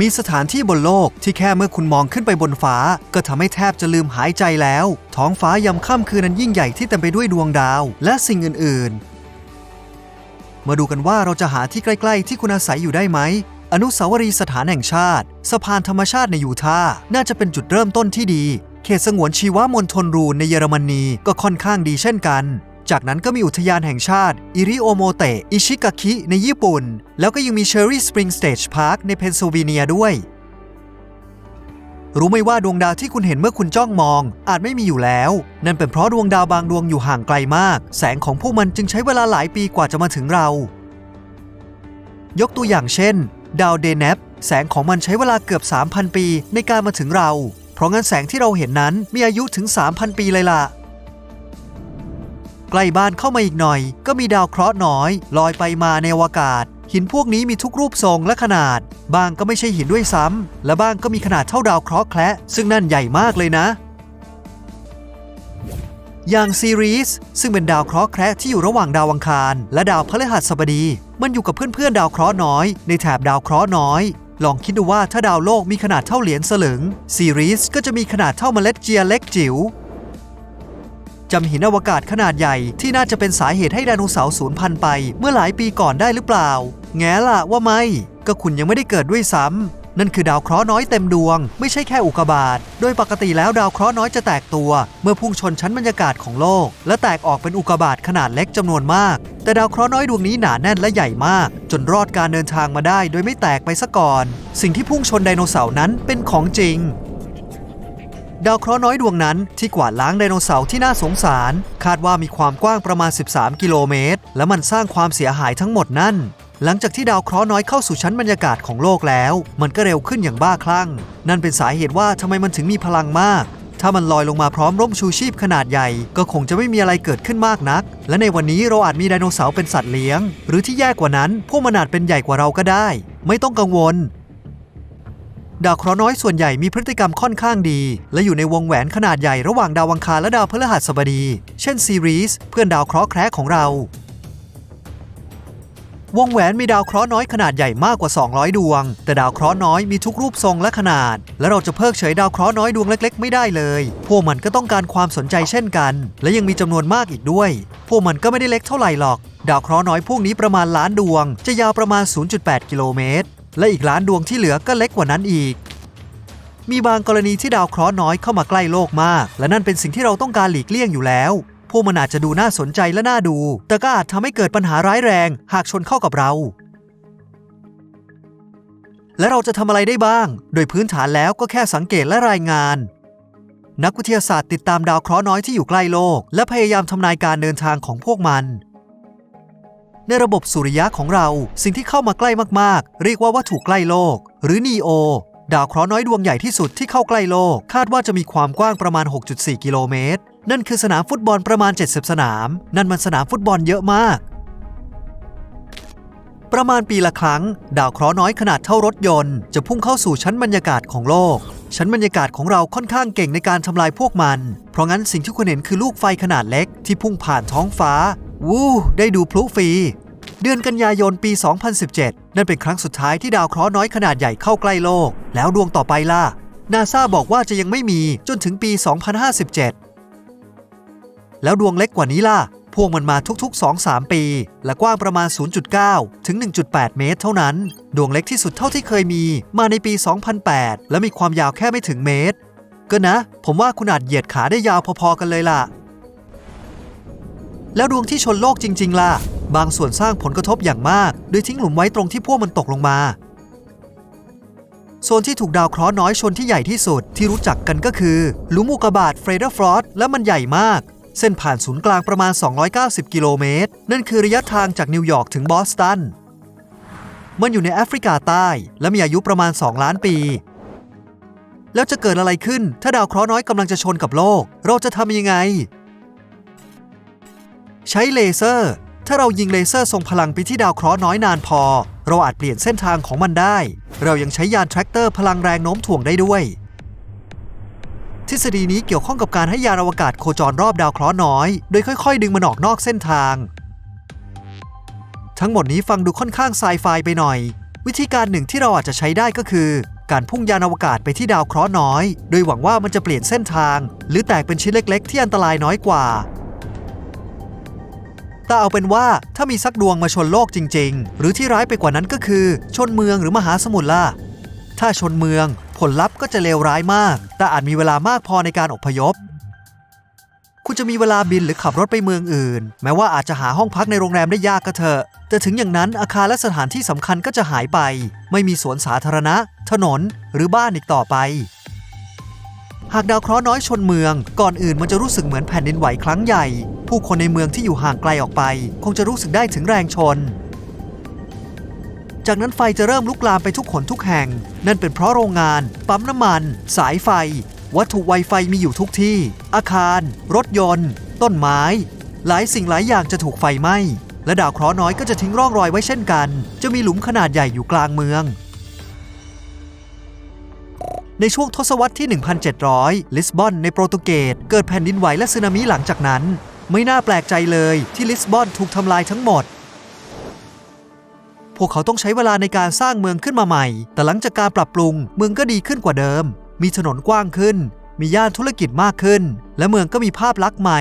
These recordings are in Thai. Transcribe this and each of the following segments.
มีสถานที่บนโลกที่แค่เมื่อคุณมองขึ้นไปบนฟ้า ก็ทำให้แทบจะลืมหายใจแล้ว ท้องฟ้ายามค่ำคืนนั้นยิ่งใหญ่ที่เต็มไปด้วยดวงดาว และสิ่งอื่น ๆ มาดูกันว่าเราจะหาที่ใกล้ ๆ ที่คุณอาศัยอยู่ได้ไหม อนุสาวรีย์สถานแห่งชาติ สะพานธรรมชาติในยูทาห์น่าจะเป็นจุดเริ่มต้นที่ดี เขตสงวนชีวมณฑลรูนในเยอรมนีก็ค่อนข้างดีเช่นกัน จากนั้นก็มีอุทยานแห่งชาติอิริโอโมเตะอิชิกาคิในญี่ปุ่น แล้วก็ยังมีเชอร์รี่สปริงสเตจพาร์คในเพนซิลเวเนียด้วยรู้ไหมว่าดวงดาวที่คุณเห็นเมื่อคุณจ้องมอง อาจไม่มีอยู่แล้ว นั่นเป็นเพราะดวงดาวบางดวงอยู่ห่างไกลมาก แสงของพวกมันจึงใช้เวลาหลายปีกว่าจะมาถึงเรา ยกตัวอย่างเช่น ดาวเดนเนปแสงของมันใช้เวลาเกือบ 3,000 ปีในการมาถึงเรา เพราะงั้นแสงที่เราเห็นนั้นมีอายุถึง 3,000 ปีเลยล่ะ ใกล้บ้านเข้ามาอีกหน่อย ก็มีดาวเคราะห์น้อย ลอยไปมาในอวกาศ หินพวกนี้มีทุกรูปทรงและขนาด บางก็ไม่ใช่หินด้วยซ้ำและบางก็มีขนาดเท่าดาวเคราะห์แคระซึ่งนั่นใหญ่มากเลยนะ อย่างซีรีส์ซึ่งเป็นดาวเคราะห์แคระที่อยู่ระหว่างดาวอังคาร และดาวพฤหัสบดี มันอยู่กับเพื่อนๆดาวเคราะห์น้อย ในแถบดาวเคราะห์น้อยลองคิดดูว่าถ้าดาวโลกมีขนาดเท่าเหรียญสลึงซีรีส์ก็จะมีขนาดเท่าเมล็ดเจียเล็กจิ๋ว จำหินอวกาศขนาดใหญ่ที่น่าจะเป็นสาเหตุให้ไดโนเสาร์สูญพันธุ์ไป เมื่อหลายปีก่อนได้หรือเปล่า แง่ละว่าไม่ ก็คุณยังไม่ได้เกิดด้วยซ้ำนั่นคือดาวเคราะห์น้อยเต็มดวง ไม่ใช่แค่อุกกาบาต โดยปกติแล้วดาวเคราะห์น้อยจะแตกตัว เมื่อพุ่งชนชั้นบรรยากาศของโลก และแตกออกเป็นอุกกาบาตขนาดเล็กจำนวนมาก แต่ดาวเคราะห์น้อยดวงนี้หนาแน่นและใหญ่มาก จนรอดการเดินทางมาได้ โดยไม่แตกไปซะก่อน สิ่งที่พุ่งชนไดโนเสาร์นั้นเป็นของจริง ดาวเคราะห์น้อยดวงนั้นที่กวาดล้างไดโนเสาร์ที่น่าสงสาร คาดว่ามีความกว้างประมาณ 13 กิโลเมตร และมันสร้างความเสียหายทั้งหมดนั่น หลังจากที่ดาวเคราะห์น้อยเข้าสู่ชั้นบรรยากาศของโลกแล้ว มันก็เร็วขึ้นอย่างบ้าคลั่ง นั่นเป็นสาเหตุว่าทำไมมันถึงมีพลังมากถ้ามันลอยลงมาพร้อมร่มชูชีพขนาดใหญ่ ก็คงจะไม่มีอะไรเกิดขึ้นมากนัก และในวันนี้เราอาจมีไดโนเสาร์เป็นสัตว์เลี้ยง หรือที่แย่กว่านั้น พวกมันอาจเป็นใหญ่กว่าเราก็ได้ ไม่ต้องกังวล ดาวเคราะห์น้อยส่วนใหญ่มีพฤติกรรมค่อนข้างดี และอยู่ในวงแหวนขนาดใหญ่ระหว่างดาวอังคารและดาวพฤหัสบดี เช่นซีรีส์เพื่อนดาวเคราะห์แคระของเรา วงแหวนมีดาวเคราะห์น้อยขนาดใหญ่มากกว่า 200 ดวง แต่ดาวเคราะห์น้อยมีทุกรูปทรงและขนาด และเราจะเพิกเฉยดาวเคราะห์น้อยดวงเล็ก ๆ ไม่ได้เลย พวกมันก็ต้องการความสนใจเช่นกัน และยังมีจำนวนมากอีกด้วย พวกมันก็ไม่ได้เล็กเท่าไหร่หรอก ดาวเคราะห์น้อยพวกนี้ประมาณล้านดวง จะยาวประมาณ 0.8 กิโลเมตร และอีกล้านดวงที่เหลือก็เล็กกว่านั้นอีก มีบางกรณีที่ดาวเคราะห์น้อยเข้ามาใกล้โลกมาก และนั่นเป็นสิ่งที่เราต้องการหลีกเลี่ยงอยู่แล้ว พวกมันอาจจะดูน่าสนใจและน่าดู แต่ก็อาจทำให้เกิดปัญหาร้ายแรง หากชนเข้ากับเรา และเราจะทำอะไรได้บ้าง โดยพื้นฐานแล้วก็แค่สังเกตและรายงานนักวิทยาศาสตร์ติดตามดาวเคราะห์น้อยที่อยู่ใกล้โลก และพยายามทำนายการเดินทางของพวกมัน ในระบบสุริยะของเราสิ่งที่เข้ามาใกล้มากๆ เรียกว่าวัตถุใกล้โลก หรือนีโอดาวเคราะห์น้อยดวงใหญ่ที่สุดที่เข้าใกล้โลก คาดว่าจะมีความกว้างประมาณ 6.4 กิโลเมตร นั่นคือสนามฟุตบอลประมาณ 70 สนาม นั่นมันสนามฟุตบอลเยอะมาก ประมาณปีละครั้ง ดาวเคราะห์น้อยขนาดเท่ารถยนต์ จะพุ่งเข้าสู่ชั้นบรรยากาศของโลก ชั้นบรรยากาศของเราค่อนข้างเก่งในการทำลายพวกมัน เพราะงั้นสิ่งที่คุณเห็นคือลูกไฟขนาดเล็กที่พุ่งผ่านท้องฟ้า วู้ได้ดูพลุฟรี เดือนกันยายนปี 2017 นั่นเป็นครั้งสุดท้ายที่ดาวเคราะห์น้อยขนาดใหญ่เข้าใกล้โลก แล้วดวงต่อไปล่ะนาซาบอกว่าจะยังไม่มีจนถึงปี 2057 แล้วดวงเล็กกว่านี้ล่ะ พวกมันมาทุกๆ 2-3 ปี และกว้างประมาณ 0.9 ถึง 1.8 เมตรเท่านั้น ดวงเล็กที่สุดเท่าที่เคยมี มาในปี 2008 และมีความยาวแค่ไม่ถึงเมตร ก็นะ ผมว่าคุณอาจเหยียดขาได้ยาวพอๆกันเลยล่ะ แล้วดวงที่ชนโลกจริง ๆ ล่ะ บางส่วนสร้างผลกระทบอย่างมาก โดยทิ้งหลุมไว้ตรงที่พวกมันตกลงมา โซนที่ถูกดาวเคราะห์น้อยชนที่ใหญ่ที่สุดที่รู้จักกันก็คือหลุมอุกกาบาตเฟรเดอร์ฟรอสและมันใหญ่มาก เส้นผ่านศูนย์กลางประมาณ 290 กิโลเมตร นั่นคือระยะทางจากนิวยอร์กถึงบอสตัน มันอยู่ในแอฟริกาใต้ และมีอายุประมาณ 2 ล้านปีแล้วจะเกิดอะไรขึ้น ถ้าดาวเคราะห์น้อยกำลังจะชนกับโลก เราจะทำยังไง ใช้เลเซอร์ ถ้าเรายิงเลเซอร์ทรงพลังไปที่ดาวเคราะห์น้อยนานพอ เราอาจเปลี่ยนเส้นทางของมันได้ เรายังใช้ยานแทรกเตอร์พลังแรงโน้มถ่วงได้ด้วย ทฤษฎีนี้เกี่ยวข้องกับการให้ยานอวกาศโคจรรอบดาวเคราะห์น้อย โดยค่อย ๆ ดึงมันออกนอกเส้นทาง ทั้งหมดนี้ฟังดูค่อนข้างไซไฟไปหน่อย วิธีการหนึ่งที่เราอาจจะใช้ได้ก็คือ การพุ่งยานอวกาศไปที่ดาวเคราะห์น้อย โดยหวังว่ามันจะเปลี่ยนเส้นทาง หรือแตกเป็นชิ้นเล็ก ๆ ที่อันตรายน้อยกว่า แต่เอาเป็นว่าถ้ามีสักดวงมาชนโลกจริง ๆ หรือที่ร้ายไปกว่านั้นก็คือ ชนเมืองหรือมหาสมุทรล่ะ ถ้าชนเมือง ผลลัพธ์ก็จะเลวร้ายมาก แต่อาจมีเวลามากพอในการอพยพ คุณจะมีเวลาบินหรือขับรถไปเมืองอื่น แม้ว่าอาจจะหาห้องพักในโรงแรมได้ยากก็เถอะ แต่ถึงอย่างนั้นอาคารและสถานที่สำคัญก็จะหายไป ไม่มีสวนสาธารณะ ถนน หรือบ้านอีกต่อไปหากดาวเคราะห์น้อยชนเมือง ก่อนอื่นมันจะรู้สึกเหมือนแผ่นดินไหวครั้งใหญ่ ผู้คนในเมืองที่อยู่ห่างไกลออกไป คงจะรู้สึกได้ถึงแรงชน จากนั้นไฟจะเริ่มลุกลามไปทุกขนทุกแห่ง นั่นเป็นเพราะโรงงาน ปั๊มน้ำมัน สายไฟ วัตถุไวไฟมีอยู่ทุกที่ อาคาร รถยนต์ ต้นไม้ หลายสิ่งหลายอย่างจะถูกไฟไหม้และดาวเคราะห์น้อยก็จะทิ้งร่องรอยไว้เช่นกัน จะมีหลุมขนาดใหญ่อยู่กลางเมือง ในช่วงทศวรรษที่ 1700 ลิสบอนในโปรตุเกสเกิดแผ่นดินไหวและสึนามิหลังจากนั้น ไม่น่าแปลกใจเลยที่ลิสบอนถูกทำลายทั้งหมด พวกเขาต้องใช้เวลาในการสร้างเมืองขึ้นมาใหม่ แต่หลังจากการปรับปรุงเมืองก็ดีขึ้นกว่าเดิม มีถนนกว้างขึ้น มีย่านธุรกิจมากขึ้น และเมืองก็มีภาพลักษณ์ใหม่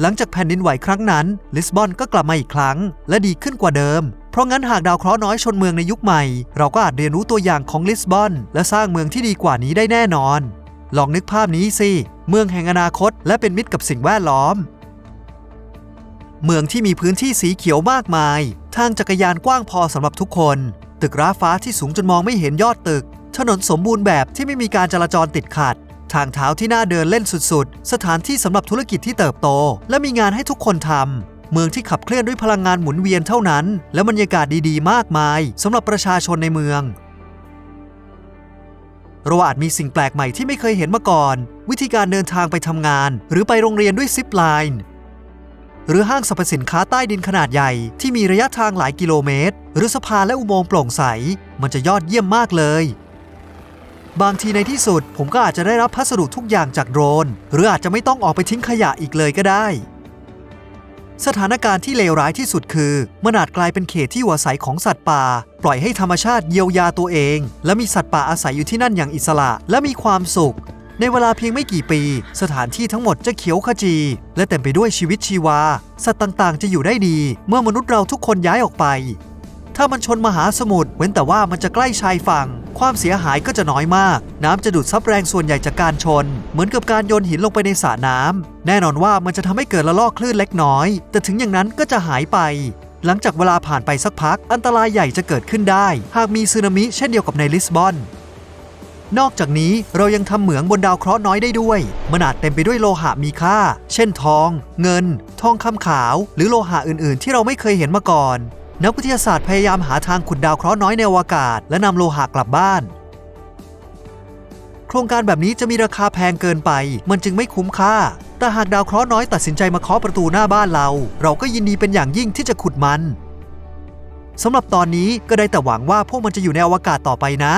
หลังจากแผ่นดินไหวครั้งนั้น ลิสบอนก็กลับมาอีกครั้ง และดีขึ้นกว่าเดิม เพราะงั้นหากดาวเคราะห์น้อยชนเมืองในยุคใหม่ เราก็อาจเรียนรู้ตัวอย่างของลิสบอน และสร้างเมืองที่ดีกว่านี้ได้แน่นอน ลองนึกภาพนี้สิ เมืองแห่งอนาคตและเป็นมิตรกับสิ่งแวดล้อม เมืองที่มีพื้นที่สีเขียวมากมาย ทางจักรยานกว้างพอสำหรับทุกคน ตึกร้าฟ้าที่สูงจนมองไม่เห็นยอดตึก ถนนสมบูรณ์แบบที่ไม่มีการจราจรติดขัด ทางเท้าที่น่าเดินเล่นสุดๆ สถานที่สำหรับธุรกิจที่เติบโต และมีงานให้ทุกคนทำ เมืองที่ขับเคลื่อนด้วยพลังงานหมุนเวียนเท่านั้น และบรรยากาศดีๆ มากมายสำหรับประชาชนในเมือง เราอาจมีสิ่งแปลกใหม่ที่ไม่เคยเห็นมาก่อน วิธีการเดินทางไปทำงาน หรือไปโรงเรียนด้วยซิปไลน์หรือห้างสรรพสินค้าใต้ดินขนาดใหญ่ที่มีระยะทางหลายกิโลเมตร หรือสะพานและอุโมงค์โปร่งใส มันจะยอดเยี่ยมมากเลย บางทีในที่สุดผมก็อาจจะได้รับพัสดุทุกอย่างจากโดรน หรืออาจจะไม่ต้องออกไปทิ้งขยะอีกเลยก็ได้ สถานการณ์ที่เลวร้ายที่สุดคือมันอาจกลายเป็นเขตที่อยู่อาศัยของสัตว์ป่า ปล่อยให้ธรรมชาติเยียวยาตัวเอง และมีสัตว์ป่าอาศัยอยู่ที่นั่นอย่างอิสระและมีความสุข ในเวลาเพียงไม่กี่ปี สถานที่ทั้งหมดจะเขียวขจี และเต็มไปด้วยชีวิตชีวา สัตว์ต่างๆ จะอยู่ได้ดี เมื่อมนุษย์เราทุกคนย้ายออกไป ถ้ามันชนมหาสมุทรเว้นแต่ว่ามันจะใกล้ชายฝั่ง ความเสียหายก็จะน้อยมาก น้ำจะดูดซับแรงส่วนใหญ่จากการชน เหมือนกับการโยนหินลงไปในสระน้ำแน่นอนว่ามันจะทำให้เกิดละลอกคลื่นเล็กน้อย แต่ถึงอย่างนั้นก็จะหายไป หลังจากเวลาผ่านไปสักพัก อันตรายใหญ่จะเกิดขึ้นได้ หากมีสึนามิเช่นเดียวกับในลิสบอนนอกจากนี้เรายังทำเหมืองบนดาวเคราะห์น้อยได้ด้วย มันอาจเต็มไปด้วยโลหะมีค่า เช่นทอง เงิน ทองคำขาว หรือโลหะอื่นๆ ที่เราไม่เคยเห็นมาก่อน นักวิทยาศาสตร์พยายามหาทางขุดดาวเคราะห์น้อยในอวกาศ และนำโลหะกลับบ้าน โครงการแบบนี้จะมีราคาแพงเกินไป มันจึงไม่คุ้มค่า แต่หากดาวเคราะห์น้อยตัดสินใจมาเคาะประตูหน้าบ้านเรา เราก็ยินดีเป็นอย่างยิ่งที่จะขุดมันสำหรับตอนนี้ก็ได้แต่หวังว่าพวกมันจะอยู่ในอวกาศต่อไปนะ